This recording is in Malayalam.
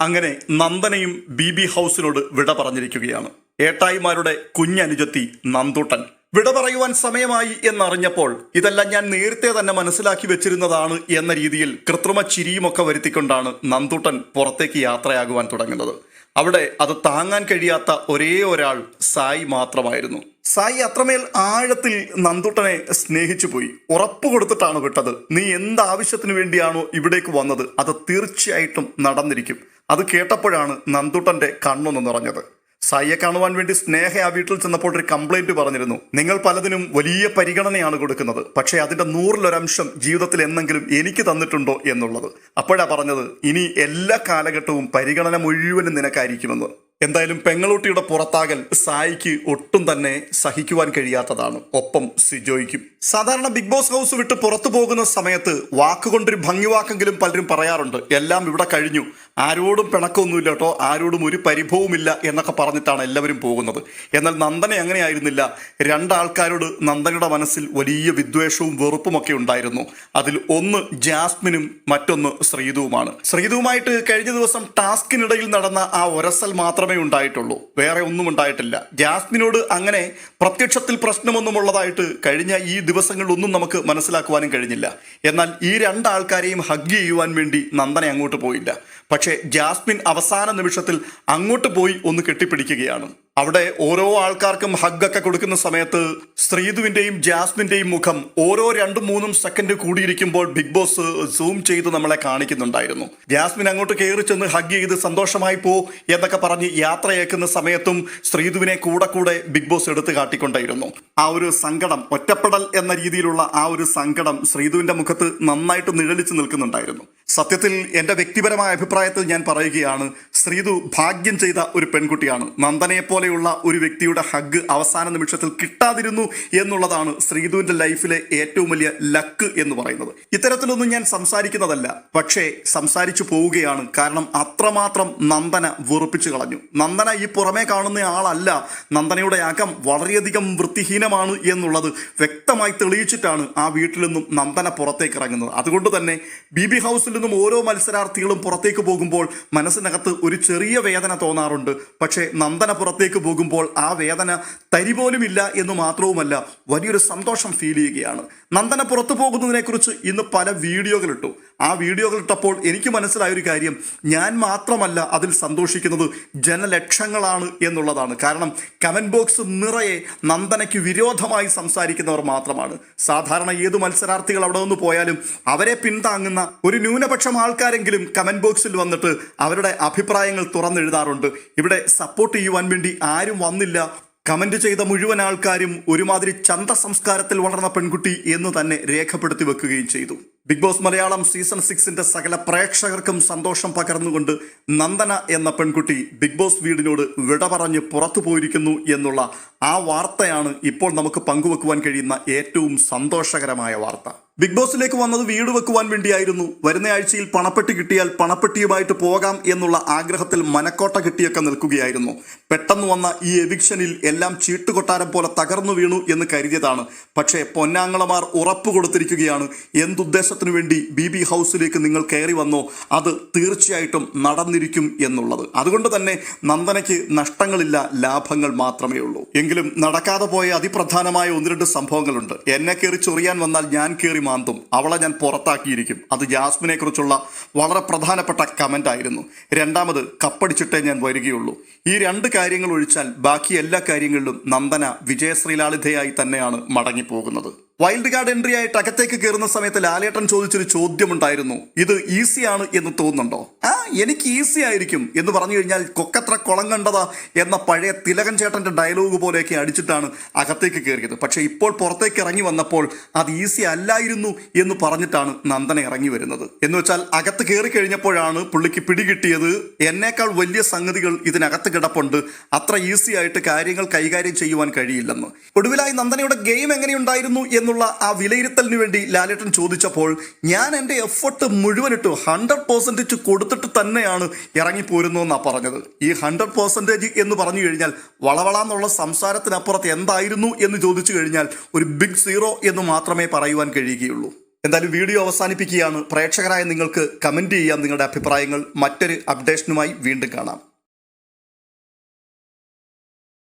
അങ്ങനെ നന്ദനയും ബി ബി ഹൗസിനോട് വിട പറഞ്ഞിരിക്കുകയാണ്. ഏട്ടായിമാരുടെ കുഞ്ഞനുജത്തി നന്ദൂട്ടൻ. വിട പറയുവാൻ സമയമായി എന്നറിഞ്ഞപ്പോൾ ഇതെല്ലാം ഞാൻ നേരത്തെ തന്നെ മനസ്സിലാക്കി വെച്ചിരുന്നതാണ് എന്ന രീതിയിൽ കൃത്രിമ ചിരിയുമൊക്കെ വരുത്തിക്കൊണ്ടാണ് നന്ദൂട്ടൻ പുറത്തേക്ക് യാത്രയാകുവാൻ തുടങ്ങുന്നത്. അവിടെ അത് താങ്ങാൻ കഴിയാത്ത ഒരേ ഒരാൾ സായി മാത്രമായിരുന്നു. സായി അത്രമേൽ ആഴത്തിൽ നന്ദുട്ടനെ സ്നേഹിച്ചു പോയി. ഉറപ്പ് കൊടുത്തിട്ടാണ് വിട്ടത്. നീ എന്ത് ആവശ്യത്തിന് വേണ്ടിയാണോ ഇവിടേക്ക് വന്നത്? അത് തീർച്ചയായിട്ടും നടന്നിരിക്കും. അത് കേട്ടപ്പോഴാണ് നന്ദുട്ടന്റെ കണ്ണൊന്ന് നിറഞ്ഞത്. സായിയെ കാണുവാൻ വേണ്ടി സ്നേഹ ആ വീട്ടിൽ ചെന്നപ്പോൾ ഒരു കംപ്ലൈന്റ് പറഞ്ഞിരുന്നു. നിങ്ങൾ പലതിനും വലിയ പരിഗണനയാണ് കൊടുക്കുന്നത്. പക്ഷേ അതിന്റെ നൂറിലൊരംശം ജീവിതത്തിൽ എന്നെങ്കിലും എനിക്ക് തന്നിട്ടുണ്ടോ എന്നുള്ളത്. അപ്പോഴാ പറഞ്ഞത് ഇനി എല്ലാ കാലഘട്ടവും പരിഗണന മുഴുവനും നിനക്കായിരിക്കുമെന്ന്. എന്തായാലും പെങ്ങളൂട്ടിയുടെ പുറത്താകൽ സായിക്ക് ഒട്ടും തന്നെ സഹിക്കുവാൻ കഴിയാത്തതാണ്. ഒപ്പം സിജോയ്ക്കും. സാധാരണ ബിഗ് ബോസ് ഹൗസ് വിട്ട് പുറത്തു പോകുന്ന സമയത്ത് വാക്കുകൊണ്ടൊരു ഭംഗിവാക്കെങ്കിലും പലരും പറയാറുണ്ട് എല്ലാം ഇവിടെ കഴിഞ്ഞു. ആരോടും പിണക്കമൊന്നുമില്ല കേട്ടോ. ആരോടും ഒരു പരിഭവമില്ല എന്നൊക്കെ പറഞ്ഞിട്ടാണ് എല്ലാവരും പോകുന്നത്. എന്നാൽ നന്ദന അങ്ങനെയായിരുന്നില്ല രണ്ടാൾക്കാരോട് നന്ദനയുടെ മനസ്സിൽ വലിയ വിദ്വേഷവും വെറുപ്പുമൊക്കെ ഉണ്ടായിരുന്നു. അതിൽ ഒന്ന് ജാസ്മിനും മറ്റൊന്ന് ശ്രീതുവുമാണ്. ശ്രീതുവുമായിട്ട് കഴിഞ്ഞ ദിവസം ടാസ്കിനിടയിൽ നടന്ന ആ ഒരസൽ മാത്രമേ ഉണ്ടായിട്ടുള്ളൂ. വേറെ ഒന്നും ഉണ്ടായിട്ടില്ല. ജാസ്മിനോട് അങ്ങനെ പ്രത്യക്ഷത്തിൽ പ്രശ്നമൊന്നുമുള്ളതായിട്ട് കഴിഞ്ഞ ഈ ദിവസങ്ങളിലൊന്നും നമുക്ക് മനസ്സിലാക്കുവാനും കഴിഞ്ഞില്ല. എന്നാൽ ഈ രണ്ടാൾക്കാരെയും ഹഗ് ചെയ്യുവാൻ വേണ്ടി നന്ദനെ അങ്ങോട്ട് പോയില്ല. പക്ഷേ ജാസ്മിൻ അവസാന നിമിഷത്തിൽ അങ്ങോട്ട് പോയി ഒന്ന് കെട്ടിപ്പിടിക്കുകയാണ്. അവിടെ ഓരോ ആൾക്കാർക്കും ഹഗ്ഗൊക്കെ കൊടുക്കുന്ന സമയത്ത് ശ്രീതുവിന്റെയും ജാസ്മിന്റെയും മുഖം ഓരോ രണ്ടും മൂന്നും സെക്കൻഡ് കൂടിയിരിക്കുമ്പോൾ ബിഗ് ബോസ് സൂം ചെയ്ത് നമ്മളെ കാണിക്കുന്നുണ്ടായിരുന്നു. ജാസ്മിൻ അങ്ങോട്ട് കയറി ചെന്ന് ഹഗ് ചെയ്ത് സന്തോഷമായി പോ എന്നൊക്കെ പറഞ്ഞ് യാത്രയേക്കുന്ന സമയത്തും ശ്രീതുവിനെ കൂടെ കൂടെ ബിഗ് ബോസ് എടുത്തു കാട്ടിക്കൊണ്ടായിരുന്നു. ആ ഒരു സങ്കടം ഒറ്റപ്പെടൽ എന്ന രീതിയിലുള്ള ആ ഒരു സങ്കടം ശ്രീതുവിന്റെ മുഖത്ത് നന്നായിട്ട് നിഴലിച്ചു നിൽക്കുന്നുണ്ടായിരുന്നു. സത്യത്തിൽ എന്റെ വ്യക്തിപരമായ അഭിപ്രായത്തിൽ ഞാൻ പറയുകയാണ് ശ്രീതു ഭാഗ്യം ചെയ്ത ഒരു പെൺകുട്ടിയാണ്. നന്ദനയെ പോലെയുള്ള ഒരു വ്യക്തിയുടെ ഹഗ് അവസാന നിമിഷത്തിൽ കിട്ടാതിരുന്നു എന്നുള്ളതാണ് ശ്രീതുവിന്റെ ലൈഫിലെ ഏറ്റവും വലിയ ലക്ക് എന്ന് പറയുന്നത്. ഇത്തരത്തിലൊന്നും ഞാൻ സംസാരിക്കുന്നതല്ല പക്ഷേ സംസാരിച്ചു പോവുകയാണ്. കാരണം അത്രമാത്രം നന്ദന വെറുപ്പിച്ചു കളഞ്ഞു. നന്ദന ഈ പുറമേ കാണുന്ന ആളല്ല. നന്ദനയുടെ അകം വളരെയധികം വൃത്തിഹീനമാണ് എന്നുള്ളത് വ്യക്തമായി തെളിയിച്ചിട്ടാണ് ആ വീട്ടിൽ നിന്നും നന്ദന പുറത്തേക്ക് ഇറങ്ങുന്നത്. അതുകൊണ്ട് തന്നെ ബി ബി ഹൗസിൽ നിന്നും ഓരോ മത്സരാർത്ഥികളും പുറത്തേക്ക് പോകുമ്പോൾ മനസ്സിനകത്ത് ഒരു ചെറിയ വേദന തോന്നാറുണ്ട്. പക്ഷേ നന്ദന പുറത്തേക്ക് പോകുമ്പോൾ ആ വേദന തരി പോലും ഇല്ല എന്ന് മാത്രവുമല്ല വലിയൊരു സന്തോഷം ഫീൽ ചെയ്യുകയാണ്. നന്ദന പുറത്തു പോകുന്നതിനെക്കുറിച്ച് ഇന്ന് പല വീഡിയോകൾ ഇട്ടു. ആ വീഡിയോകൾ ഇട്ടപ്പോൾ എനിക്ക് മനസ്സിലായ ഒരു കാര്യം. ഞാൻ മാത്രമല്ല അതിൽ സന്തോഷിക്കുന്നത് ജനലക്ഷങ്ങളാണ് എന്നുള്ളതാണ്. കാരണം കമന്റ് ബോക്സ് നിറയെ നന്ദനയ്ക്ക് വിരോധമായി സംസാരിക്കുന്നവർ മാത്രമാണ്. സാധാരണ ഏത് മത്സരാർത്ഥികൾ അവിടെ നിന്ന് പോയാലും അവരെ പിന്താങ്ങുന്ന ഒരു ന്യൂനപക്ഷം ആൾക്കാരെങ്കിലും കമന്റ് ബോക്സിൽ വന്നിട്ട് അവരുടെ അഭിപ്രായങ്ങൾ തുറന്നെഴുതാറുണ്ട്. ഇവിടെ സപ്പോർട്ട് ചെയ്യുവാൻ വേണ്ടി ആരും വന്നില്ല. കമന്റ് ചെയ്ത മുഴുവൻ ആൾക്കാരും ഒരുമാതിരി ചന്ത സംസ്കാരത്തിൽ വളർന്ന പെൺകുട്ടി എന്ന് തന്നെ രേഖപ്പെടുത്തി വെക്കുകയും ചെയ്തു. ബിഗ് ബോസ് മലയാളം സീസൺ സിക്സിന്റെ സകല പ്രേക്ഷകർക്കും സന്തോഷം പകർന്നുകൊണ്ട് നന്ദന എന്ന പെൺകുട്ടി ബിഗ് ബോസ് വീടിനോട് വിട പറഞ്ഞ് പുറത്തു പോയിരിക്കുന്നു എന്നുള്ള ആ വാർത്തയാണ് ഇപ്പോൾ നമുക്ക് പങ്കുവെക്കുവാൻ കഴിയുന്ന ഏറ്റവും സന്തോഷകരമായ വാർത്ത. ബിഗ് ബോസിലേക്ക് വന്നത് വീട് വെക്കുവാൻ വേണ്ടിയായിരുന്നു. വരുന്ന ആഴ്ചയിൽ പണപ്പെട്ടി കിട്ടിയാൽ പണപ്പെട്ടിയുമായിട്ട് പോകാം എന്നുള്ള ആഗ്രഹത്തിൽ മനക്കോട്ട കിട്ടിയൊക്കെ നിൽക്കുകയായിരുന്നു. പെട്ടെന്ന് വന്ന ഈ എവിക്ഷനിൽ എല്ലാം ചീട്ടുകൊട്ടാരം പോലെ തകർന്നു വീണു എന്ന് കരുതിയതാണ്. പക്ഷേ പൊന്നാങ്ങളമാർ ഉറപ്പ് കൊടുത്തിരിക്കുകയാണ്. എന്തുദ്ദേശത്തിനു വേണ്ടി ബി ബി ഹൗസിലേക്ക് നിങ്ങൾ കയറി വന്നോ അത് തീർച്ചയായിട്ടും നടന്നിരിക്കും എന്നുള്ളത്. അതുകൊണ്ട് തന്നെ നന്ദനയ്ക്ക് നഷ്ടങ്ങളില്ല ലാഭങ്ങൾ മാത്രമേ ഉള്ളൂ എങ്കിലും നടക്കാതെ പോയ അതിപ്രധാനമായ ഒന്ന് രണ്ട് സംഭവങ്ങളുണ്ട്. എന്നെ കയറി ചൊറിയാൻ വന്നാൽ ഞാൻ കയറി മാന്തും. അവളെ ഞാൻ പുറത്താക്കിയിരിക്കും. അത് ജാസ്മിനെ കുറിച്ചുള്ള വളരെ പ്രധാനപ്പെട്ട കമന്റ് ആയിരുന്നു. രണ്ടാമത് കപ്പടിച്ചിട്ടേ ഞാൻ വരികയുള്ളൂ. ഈ രണ്ട് കാര്യങ്ങൾ ഒഴിച്ചാൽ ബാക്കി എല്ലാ കാര്യങ്ങളിലും നന്ദന വിജയശ്രീലാളിതയായി തന്നെയാണ് മടങ്ങിപ്പോകുന്നത്. വൈൽഡ് കാർഡ് എൻട്രി ആയിട്ട് അകത്തേക്ക് കയറുന്ന സമയത്ത് ലാലേട്ടൻ ചോദിച്ചൊരു ചോദ്യമുണ്ടായിരുന്നു. ഇത് ഈസിയാണ് എന്ന് തോന്നുന്നുണ്ടോ? ആ എനിക്ക് ഈസി ആയിരിക്കും എന്ന് പറഞ്ഞു കഴിഞ്ഞാൽ കൊക്കത്ര കുളം കണ്ടതാ എന്ന പഴയ തിലകൻ ചേട്ടന്റെ ഡയലോഗ് പോലെയൊക്കെ അടിച്ചിട്ടാണ് അകത്തേക്ക് കയറിയത്. പക്ഷേ ഇപ്പോൾ പുറത്തേക്ക് ഇറങ്ങി വന്നപ്പോൾ അത് ഈസി അല്ലായിരുന്നു എന്ന് പറഞ്ഞിട്ടാണ് നന്ദന ഇറങ്ങി വരുന്നത്. എന്ന് വെച്ചാൽ അകത്ത് കയറി കഴിഞ്ഞപ്പോഴാണ് പുള്ളിക്ക് പിടികിട്ടിയത്. എന്നേക്കാൾ വലിയ സംഗതികൾ ഇതിനകത്ത് കിടപ്പുണ്ട്. അത്ര ഈസി ആയിട്ട് കാര്യങ്ങൾ കൈകാര്യം ചെയ്യുവാൻ കഴിയില്ലെന്ന്. ഒടുവിലായി നന്ദനയുടെ ഗെയിം എങ്ങനെയുണ്ടായിരുന്നു എന്നുള്ള ആ വിലയിരുത്തലിന് വേണ്ടി ലാലേട്ടൻ ചോദിച്ചപ്പോൾ ഞാൻ എന്റെ എഫർട്ട് മുഴുവനിട്ട് ഹൺഡ്രഡ് പെർസെന്റേജ് കൊടുത്തിട്ട് തന്നെയാണ് ഇറങ്ങിപ്പോരുന്നതെന്നാണ് പറഞ്ഞത്. ഈ ഹൺഡ്രഡ് പെർസെന്റേജ് എന്ന് പറഞ്ഞു കഴിഞ്ഞാൽ വളവളാന്നുള്ള സംസാരത്തിനപ്പുറത്ത് എന്തായിരുന്നു എന്ന് ചോദിച്ചു കഴിഞ്ഞാൽ ഒരു ബിഗ് സീറോ എന്ന് മാത്രമേ പറയുവാൻ കഴിയുകയുള്ളൂ. എന്തായാലും വീഡിയോ അവസാനിപ്പിക്കുകയാണ്. പ്രേക്ഷകരായ നിങ്ങൾക്ക് കമന്റ് ചെയ്യാം നിങ്ങളുടെ അഭിപ്രായങ്ങൾ മറ്റൊരു അപ്ഡേഷനുമായി വീണ്ടും കാണാം.